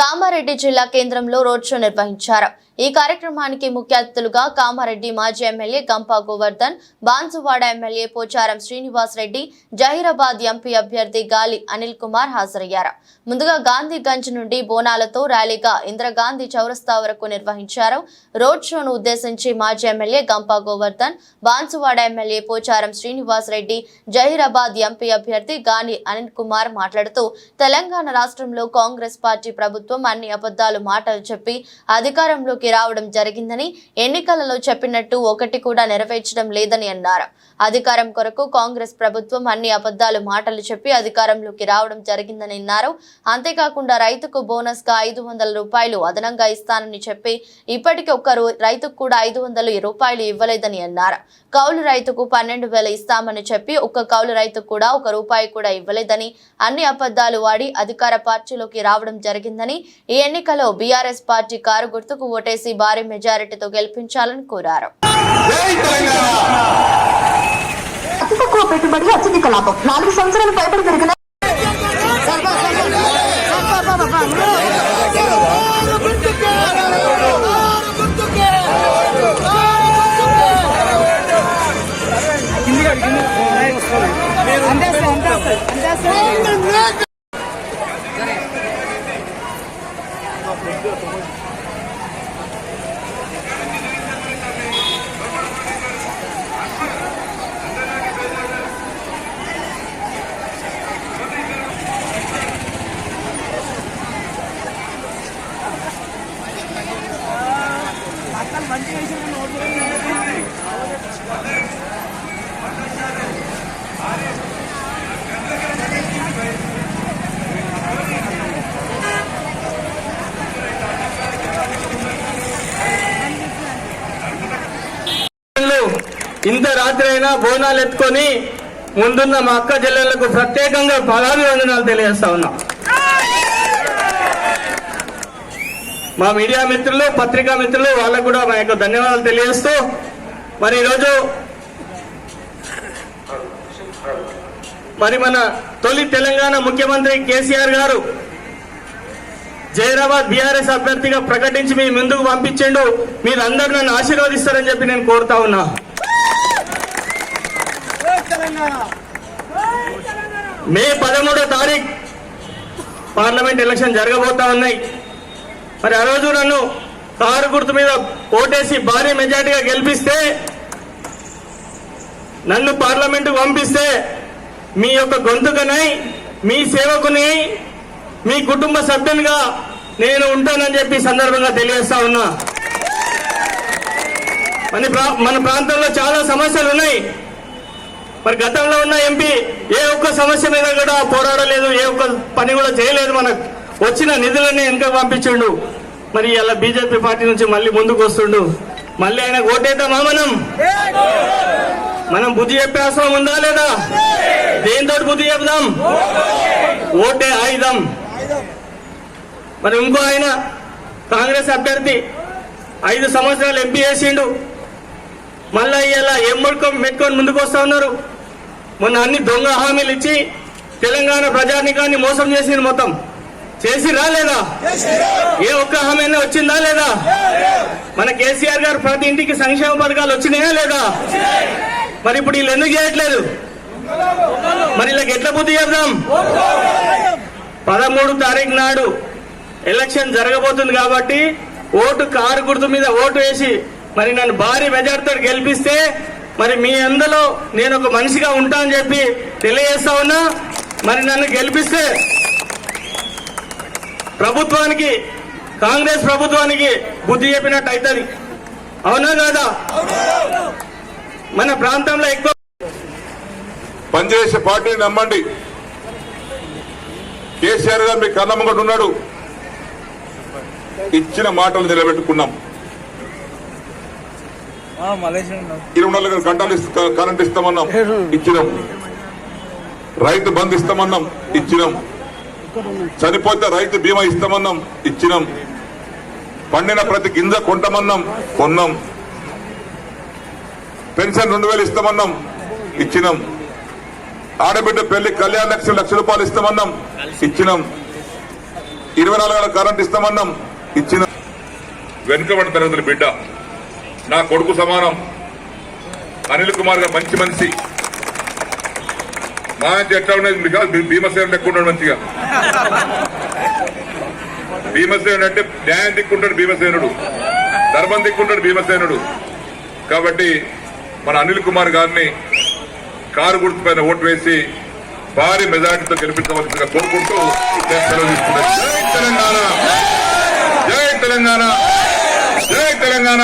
కామారెడ్డి జిల్లా కేంద్రంలో road show నిర్వహించారు. ఈ కార్యక్రమానికి ముఖ్య అతిథులుగా కామారెడ్డి మాజీ MLA Gampa Govardhan Banswada MLA Pocharam Srinivas Reddy Zaheerabad MP అభ్యర్థి గాలి అనిల్ కుమార్ హాజరయ్యారు. ముందుగా గాంధీగంజ్ నుండి బోనాలతో ర్యాలీగా ఇందిరాగాంధీ చౌరస్తా వరకు నిర్వహించారు. రోడ్ షోను ఉద్దేశించి మాజీ MLA Gampa Govardhan Banswada MLA Pocharam Srinivas Reddy Zaheerabad MP అభ్యర్థి గాలి అనిల్ కుమార్ మాట్లాడుతూ తెలంగాణ రాష్ట్రంలో కాంగ్రెస్ పార్టీ ప్రభుత్వం అన్ని అబద్ధాలు మాటలు చెప్పి అధికారంలోకి రావడం జరిగిందని ఎన్నికలలో చెప్పినట్టు ఒకటి కూడా నెరవేర్చడం లేదని అన్నారు. అధికారం కొరకు కాంగ్రెస్ ప్రభుత్వం అన్ని అబద్ధాలు మాటలు చెప్పి అధికారంలోకి రావడం జరిగిందని అన్నారు. అంతేకాకుండా రైతుకు బోనస్గా ఐదు వందల రూపాయలు అదనంగా ఇస్తానని చెప్పి ఇప్పటికీ ఒక్క రూ- రైతుకు కూడా ఐదు వందల రూపాయలు ఇవ్వలేదని అన్నారు. కౌలు రైతుకు పన్నెండు వేల ఇస్తామని చెప్పి ఒక్క కౌలు రైతుకు కూడా ఒక రూపాయి కూడా ఇవ్వలేదని అన్ని అబద్ధాలు వాడి అధికార పార్టీలోకి రావడం జరిగిందని ఈ ఎన్నికలో బీఆర్ఎస్ పార్టీ కారు గుర్తుకు ఓటేసి భారీ మెజారిటీతో గెలిపించాలని కోరారు. అత్యధిక లాభం. నాలుగు సంవత్సరాలు పైబడి పెరిగిన Okay. And that's. వాళ్ళు ఇంత రాత్రి అయినా బోనాలు ఎత్తుకొని ముందున్న మా అక్క చెల్లెళ్ళకు ప్రత్యేకంగా పదాభివందనాలు తెలియజేస్తా ఉన్నాం. మా మీడియా మిత్రులు పత్రికా మిత్రులు వాళ్ళకు కూడా మా యొక్క ధన్యవాదాలు తెలియజేస్తూ మరి ఈరోజు మరి మన తొలి తెలంగాణ ముఖ్యమంత్రి కేసీఆర్ గారు జైరాబాద్ బీఆర్ఎస్ అభ్యర్థిగా ప్రకటించి మీ ముందుకు పంపించిండు. మీరందరూ నన్ను ఆశీర్వదిస్తారని చెప్పి నేను కోరుతా ఉన్నా. మే పదమూడో తారీఖు పార్లమెంట్ ఎలక్షన్ జరగబోతా ఉన్నాయి. మరి ఆ రోజు నన్ను కారు గుర్తు మీద ఓటేసి భారీ మెజార్టీగా గెలిపిస్తే నన్ను పార్లమెంటు పంపిస్తే మీ యొక్క గొంతుకనై మీ సేవకుని మీ కుటుంబ సభ్యునిగా నేను ఉంటానని చెప్పి సందర్భంగా తెలియజేస్తా ఉన్నా. మన ప్రా- మన ప్రాంతంలో చాలా సమస్యలు ఉన్నాయి. మరి గతంలో ఉన్న ఎంపీ ఏ ఒక్క సమస్య మీద కూడా పోరాడలేదు ఏ ఒక్క పని కూడా చేయలేదు మనకు. వచ్చిన నిధులన్నీ వెనుక పంపించిండు. మరి ఇలా బీజేపీ పార్టీ నుంచి మళ్ళీ ముందుకు వస్తుండు. మళ్ళీ ఆయన ఓటేద్దామా మనం? మనం బుద్ధి చెప్పే అవసరం ఉందా లేదా? దేంతో బుద్ధి చెప్దాం? ఓటే ఆయుధం. మరి ఇంకో ఆయన కాంగ్రెస్ అభ్యర్థి ఐదు సంవత్సరాలు ఎంపీ చేసిండు. మళ్ళా ఇలా ఏం ముడుకొని మెట్టుకొని ముందుకు వస్తా ఉన్నారు. మొన్న అన్ని దొంగ హామీలు ఇచ్చి తెలంగాణ ప్రజానికాన్ని మోసం చేసింది మొత్తం. చేసి రాలేదా ఏ ఒక్క హామీ వచ్చిందా లేదా? మన కేసీఆర్ గారు ప్రతి ఇంటికి సంక్షేమ పథకాలు వచ్చినాయా లేదా? మరి ఇప్పుడు వీళ్ళు ఎందుకు చేయట్లేదు? మరి ఇలా ఎట్లా బుద్ధి చెప్దాం? పదమూడు తారీఖు నాడు ఎలక్షన్ జరగబోతుంది కాబట్టి ఓటు కారు గుర్తు మీద ఓటు వేసి మరి నన్ను భారీ మెజార్టీతో గెలిపిస్తే మరి మీ అందులో నేను ఒక మనిషిగా ఉంటా అని చెప్పి తెలియజేస్తా ఉన్నా. మరి నన్ను గెలిపిస్తే ప్రభుత్వానికి కాంగ్రెస్ ప్రభుత్వానికి బుద్ధి చెప్పినట్టు అవుతుంది అవునా కాదా? మన ప్రాంతంలో ఎక్కువ పనిచేసే పార్టీని నమ్మండి. కేసీఆర్ గారు మీ కన్నమ్మగడు ఉన్నాడు. ఇచ్చిన మాటలు నిలబెట్టుకున్నాం. ఇరవై నాలుగు గంటలు కరెంట్ ఇస్తామన్నాం ఇచ్చినాం. రైతు బంధు ఇస్తామన్నాం ఇచ్చినాం. చనిపోతే రైతు బీమా ఇస్తామన్నాం ఇచ్చినాం. పండిన ప్రతి గింజ కొంటామన్నాం కొన్నాం. పెన్షన్ రెండు వేలు ఇస్తామన్నాం ఇచ్చినాం. ఆడబిడ్డ పెళ్ళి కళ్యాణ లక్ష లక్ష రూపాయలు ఇస్తామన్నాం ఇచ్చినాం. ఇరవై నాలుగు గంటల కరెంట్ ఇస్తామన్నాం ఇచ్చిన వెనుకబడి తరగతుల బిడ్డ నా కొడుకు సమానం. అనిల్ కుమార్ గారు మంచి మనిషి. మా ఎట్లా ఉండేది మీకు కాదు, భీ- మంచిగా. భీమసేనుడు అంటే న్యాయం దిక్కుంటాడు భీమసేనుడు. ధర్మం దిక్కుంటాడు భీమసేనుడు. కాబట్టి మన అనిల్ కుమార్ గారిని కారు గుర్తు పైన ఓటు వేసి భారీ మెజార్టీతో గెలిపించవలసిందిగా కోరుకుంటూ తెలంగాణ. సెలవు తీసుకున్నాను. తెలంగాణ. జై తెలంగాణ.